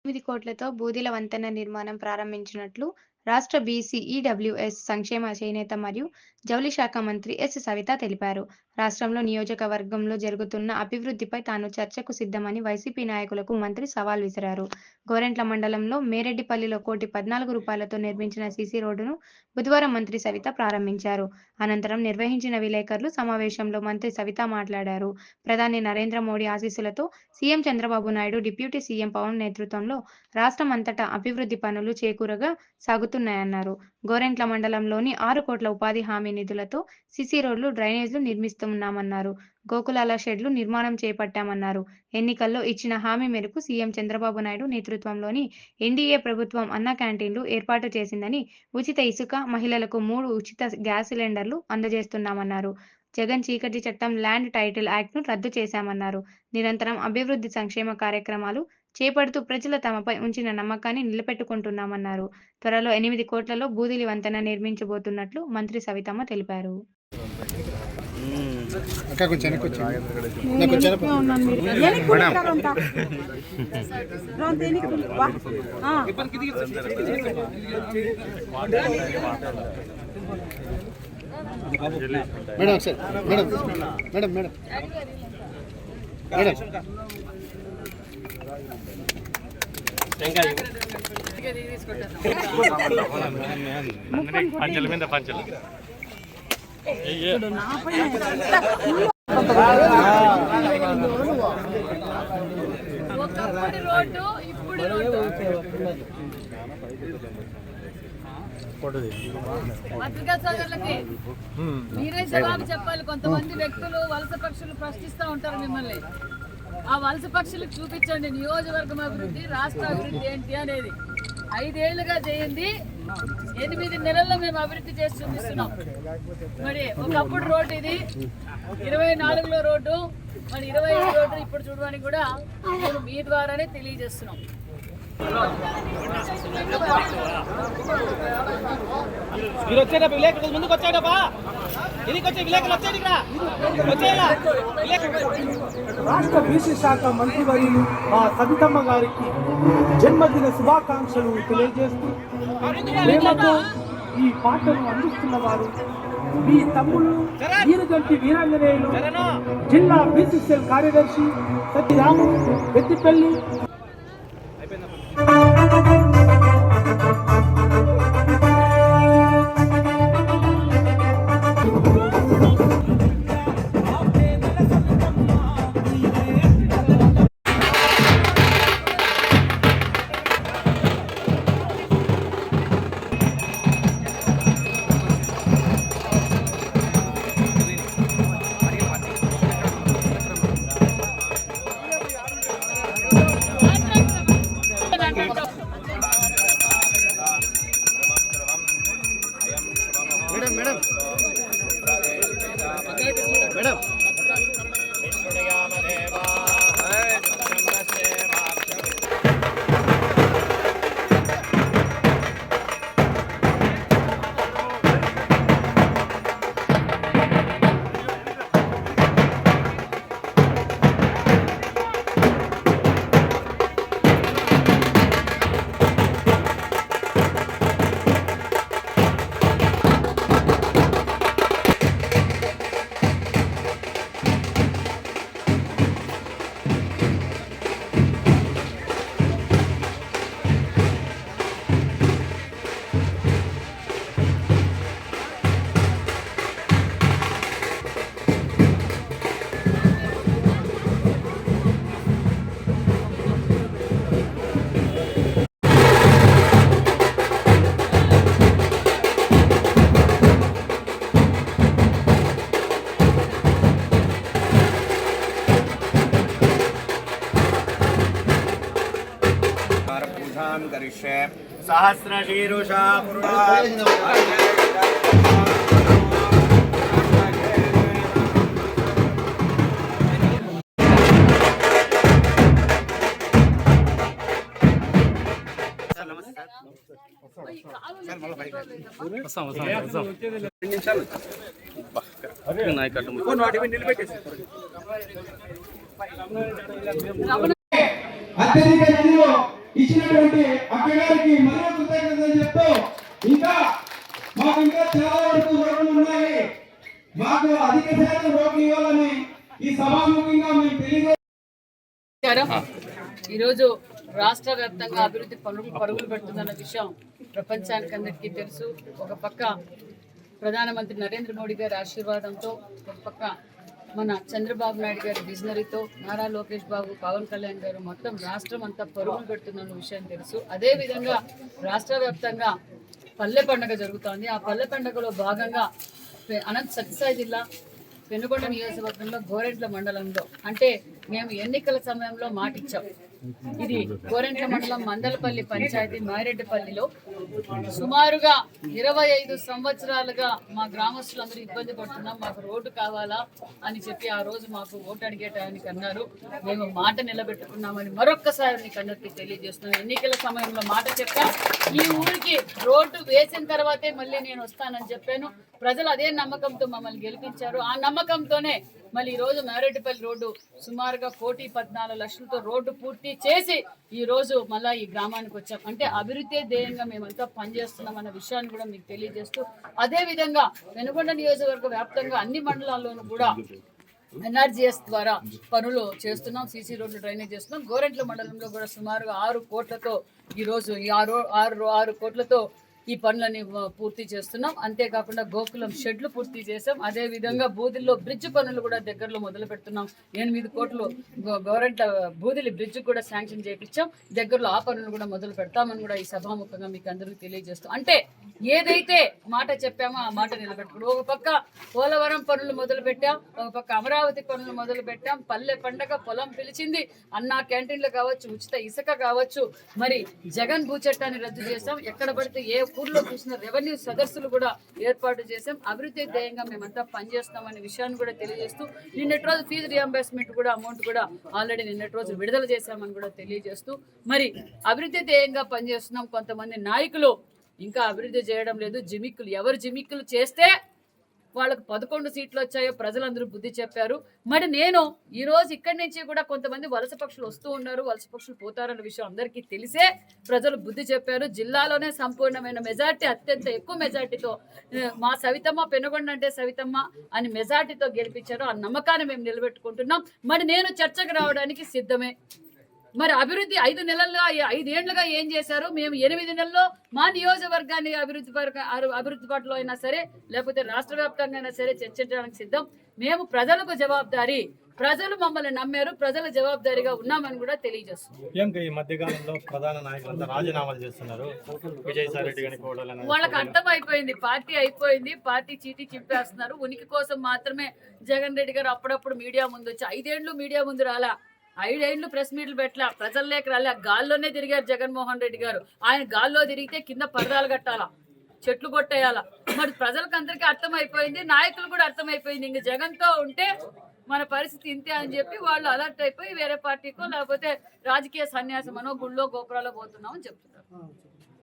ఎనిమిది కోట్లతో బూదిల వంతెన నిర్మాణం ప్రారంభించినట్లు రాష్ట్ర బీసీ ఈడబ్ల్యూఎస్ సంక్షేమ చేనేత మరియు జౌళి శాఖ మంత్రి ఎస్ సవిత తెలిపారు. రాష్ట్రంలో నియోజకవర్గంలో జరుగుతున్న అభివృద్ధిపై తాను చర్చకు సిద్ధమని వైసీపీ నాయకులకు మంత్రి సవాల్ విసిరారు. గోరెంట్ల మండలంలో మేరెడ్డిపల్లిలో కోటి పద్నాలుగు రూపాయలతో నిర్మించిన సీసీ రోడ్డును బుధవారం మంత్రి సవిత ప్రారంభించారు. అనంతరం నిర్వహించిన విలేకరులు సమావేశంలో మంత్రి సవిత మాట్లాడారు. ప్రధాని నరేంద్ర మోడీ ఆశీస్సులతో CM Chandrababu Naidu, deputy CM Pawan నేతృత్వంలో రాష్ట్రం అంతటా అభివృద్ధి పనులు చేకూరగా సాగుతున్నాయన్నారు. గోరెంట్ల మండలంలోని ఆరు కోట్ల ఉపాధి హామీ నిధులతో సిసి రోడ్లు, డ్రైనేజ్లు నిర్మిస్తున్నామన్నారు. గోకులాల షెడ్లు నిర్మాణం చేపట్టామన్నారు. ఎన్నికల్లో ఇచ్చిన హామీ మేరకు సీఎం చంద్రబాబు నాయుడు నేతృత్వంలోని ఎన్డీఏ ప్రభుత్వం అన్న క్యాంటీన్లు ఏర్పాటు చేసిందని, ఉచిత ఇసుక, మహిళలకు మూడు ఉచిత గ్యాస్ సిలిండర్లు అందజేస్తున్నామన్నారు. జగన్ చీకటి చట్టం ల్యాండ్ టైటిల్ యాక్ట్ను రద్దు చేశామన్నారు. నిరంతరం అభివృద్ధి సంక్షేమ కార్యక్రమాలు చేపడుతూ ప్రజలు తమపై ఉంచిన నమ్మకాన్ని నిలబెట్టుకుంటున్నామన్నారు. త్వరలో ఎనిమిది కోట్లతో బూదిలి వంతెన నిర్మించబోతున్నట్లు మంత్రి సవితమ్మ తెలిపారు. Madam. Madam madam madam. Madam. పంచల మీద పంచలు మీరే జవాబు చెప్పాలి. కొంతమంది వ్యక్తులు వలస పక్షులు ప్రశ్నిస్తూ ఉంటారు మిమ్మల్ని. ఆ వలస పక్షులకు చూపించండి. నియోజకవర్గం అభివృద్ధి రాష్ట్ర అభివృద్ధి ఏంటి అనేది. ఐదేళ్ళుగా చేయండి ఎనిమిది నెలల్లో మేము అభివృద్ధి చేసి చూపిస్తున్నాం. మరి ఒకప్పుడు రోడ్డు ఇది. ఇరవై నాలుగులో రోడ్డు. మరి ఇరవై ఐదు రోడ్డు ఇప్పుడు చూడడానికి కూడా మేము మీ ద్వారానే తెలియజేస్తున్నాం. మీరు వచ్చేటప్పుడు విలేకరులు ముందుకు వచ్చాడబ్బా ఇదికి వచ్చే విలేకరులు వచ్చేది ఇక్కడ. వచ్చేలా రాష్ట్ర బీసీ శాఖ మంత్రివర్యులు మా సవితమ్మ గారికి జన్మదిన శుభాకాంక్షలు తెలియజేస్తూ ప్రేమతో ఈ పాటను అందిస్తున్న వారు మీ తమ్ముళ్ళు వీరగంటి వీరాంజనేయులు జిల్లా బీసీసీఎల్ కార్యదర్శి సత్యరాము పెద్దిపల్లి पूजां करिष्ये सहस्रशीरुषा అత్యధిక ఇచ్చినటువంటి అక్కగారికి మరో కృతజ్ఞతలు చెప్తూ ఇంకా మాకు ఇంకా చాలా వరకు రోడ్లు ఉన్నాయి. మాకు అధిక శాతం రోడ్లు ఇవ్వాలని ఈ సభాముఖంగా మేము తెలియజే ఈరోజు రాష్ట్ర వ్యాప్తంగా అభివృద్ధి పనులు పరుగులు పెడుతుందన్న విషయం ప్రపంచానికి అందరికీ తెలుసు. ఒక పక్క ప్రధానమంత్రి నరేంద్ర మోడీ గారి ఆశీర్వాదంతో ఒక పక్క మన చంద్రబాబు నాయుడు గారి విజనరీతో నారా లోకేష్ బాబు పవన్ కళ్యాణ్ గారు మొత్తం రాష్ట్రం అంతా పరుగులు పెడుతున్న విషయం తెలుసు. అదే విధంగా రాష్ట్ర వ్యాప్తంగా పల్లె పండుగ జరుగుతోంది. ఆ పల్లె పండుగలో భాగంగా పె- అనంత సత్యసాయి జిల్లా పెనుగొండ నియోజకవర్గంలో గోరెంట్ల మండలంలో అంటే మేము ఎన్నికల సమయంలో మాటిచ్చాం. ఇది గోరెంట్ల మండలం మందలపల్లి పంచాయతీ మారెడ్డిపల్లిలో సుమారుగా ఇరవై ఐదు సంవత్సరాలుగా మా గ్రామస్తులందరూ ఇబ్బంది పడుతున్నాం మాకు రోడ్డు కావాలా అని చెప్పి ఆ రోజు మాకు ఓటు అడిగేటానికి అన్నారు. మేము మాట నిలబెట్టుకున్నామని మరొక్కసారి మీకు అందరికీ తెలియజేస్తున్నాం ఎన్నికల సమయంలో మాట చెప్పా ఈ ఊరికి రోడ్డు వేసిన తర్వాతే మళ్ళీ నేను వస్తానని చెప్పాను. ప్రజలు అదే నమ్మకంతో మమ్మల్ని గెలిపించారు. ఆ నమ్మకంతోనే మళ్ళీ ఈ రోజు మేరెడ్డిపల్లి రోడ్డు సుమారుగా కోటి పద్నాలుగు లక్షలతో రోడ్డు పూర్తి చేసి ఈ రోజు మళ్ళా ఈ గ్రామానికి వచ్చాం. అంటే అభివృద్ధి ధ్యేయంగా మేమంతా పనిచేస్తున్నాం అన్న విషయాన్ని కూడా మీకు తెలియజేస్తూ అదే విధంగా వెనుకొండ నియోజకవర్గ వ్యాప్తంగా అన్ని మండలాల్లోనూ కూడా ఎన్ఆర్జీఎస్ ద్వారా పనులు చేస్తున్నాం సీసీ రోడ్లు డ్రైనేజ్ చేస్తున్నాం. గోరెంట్ల మండలంలో కూడా సుమారుగా ఆరు కోట్లతో ఈ రోజు ఈ ఆరు ఆరు ఆరు కోట్లతో ఈ పనులని పూర్తి చేస్తున్నాం. అంతేకాకుండా గోకులం షెడ్లు పూర్తి చేసాం అదే విధంగా బూదిల్లో బ్రిడ్జ్ పనులు కూడా దగ్గరలో మొదలు పెడుతున్నాం. ఎనిమిది కోట్లు గవర్నమెంట్ బూదిలి బ్రిడ్జ్ కూడా శాంక్షన్ చేయించాం దగ్గరలో ఆ పనులు కూడా మొదలు పెడతామని కూడా ఈ సభాముఖంగా మీకు అందరికీ తెలియజేస్తాం అంటే ఏదైతే మాట చెప్పామో ఆ మాట నిలబెట్టుకున్నాం ఒక పక్క పోలవరం పనులు మొదలు పెట్టాం ఒక పక్క అమరావతి పనులు మొదలు పెట్టాం. పల్లె పండగ పొలం పిలిచింది. అన్నా క్యాంటీన్లు కావచ్చు ఉచిత ఇసుక కావచ్చు. మరి జగన్ భూచట్టాన్ని రద్దు చేసాం ఎక్కడ పడితే ఏ ఊర్లో చూసిన రెవెన్యూ సదస్సులు కూడా ఏర్పాటు చేసాం అభివృద్ధి ధ్యేయంగా మేమంతా పనిచేస్తామనే విషయాన్ని కూడా తెలియజేస్తూ నిన్నటి రోజు ఫీజు రియంబర్స్మెంట్ కూడా అమౌంట్ కూడా ఆల్రెడీ నిన్నటి రోజు విడుదల చేశామని కూడా తెలియజేస్తూ మరి అభివృద్ధి ధ్యేయంగా పనిచేస్తున్నాం కొంతమంది నాయకులు. ఇంకా అభివృద్ధి చేయడం లేదు. జిమిక్కులు ఎవరు జిమిక్కులు చేస్తే వాళ్ళకు పదకొండు సీట్లు వచ్చాయో ప్రజలందరూ బుద్ధి చెప్పారు. మరి నేను ఈ రోజు ఇక్కడి నుంచి కూడా కొంతమంది వలస పక్షులు వస్తూ ఉన్నారు. వలస పక్షులు పోతారన్న విషయం అందరికీ తెలిసే ప్రజలు బుద్ధి చెప్పారు. జిల్లాలోనే సంపూర్ణమైన మెజార్టీ అత్యంత ఎక్కువ మెజార్టీతో మా సవితమ్మ పెనుగొండ అంటే సవితమ్మ అని మెజార్టీతో గెలిపించారు. ఆ నమ్మకాన్ని మేము నిలబెట్టుకుంటున్నాం. మరి నేను చర్చకు రావడానికి సిద్ధమే. మరి అభివృద్ధి ఐదు నెలల్లో ఐదేళ్ళుగా ఏం చేశారు? మేము ఎనిమిది నెలల్లో మా నియోజకవర్గాన్ని అభివృద్ధి అభివృద్ధి పట్ల అయినా సరే లేకపోతే రాష్ట్ర వ్యాప్తంగా అయినా సరే చర్చించడానికి సిద్ధం. మేము ప్రజలకు జవాబుదారీ ప్రజలు మమ్మల్ని నమ్మారు ప్రజల జవాబుదారీగా ఉన్నామని కూడా తెలియజేస్తున్నాం. ఏం ఈ మధ్యకాలంలో ప్రధాన నాయకులంతా రాజీనామాలు చేస్తున్నారు. విజయసాయి రెడ్డి గారిని కోడాలని వాళ్ళకి అర్థం అయిపోయింది పార్టీ అయిపోయింది పార్టీ చీటీ చింపేస్తున్నారు. ఉనికి కోసం మాత్రమే జగన్ రెడ్డి గారు అప్పుడప్పుడు మీడియా ముందు వచ్చి ఐదేండ్లు మీడియా ముందు రాలా? ఐదేండ్లు ప్రెస్ మీట్లు పెట్టలా ప్రజల్లోకి రాలే. గాల్లోనే తిరిగారు జగన్మోహన్ రెడ్డి గారు. ఆయన గాల్లో తిరిగితే కింద పరదాలు కట్టాలా? చెట్లు కొట్టేయాలా? మరి ప్రజలకు అందరికీ అర్థమైపోయింది నాయకులు కూడా అర్థమైపోయింది. ఇంక జగన్తో ఉంటే మన పరిస్థితి ఇంతే అని చెప్పి వాళ్ళు అలర్ట్ అయిపోయి వేరే పార్టీకో లేకపోతే రాజకీయ సన్యాసమనో గుళ్ళో గోపురాలో పోతున్నామని చెప్తున్నారు.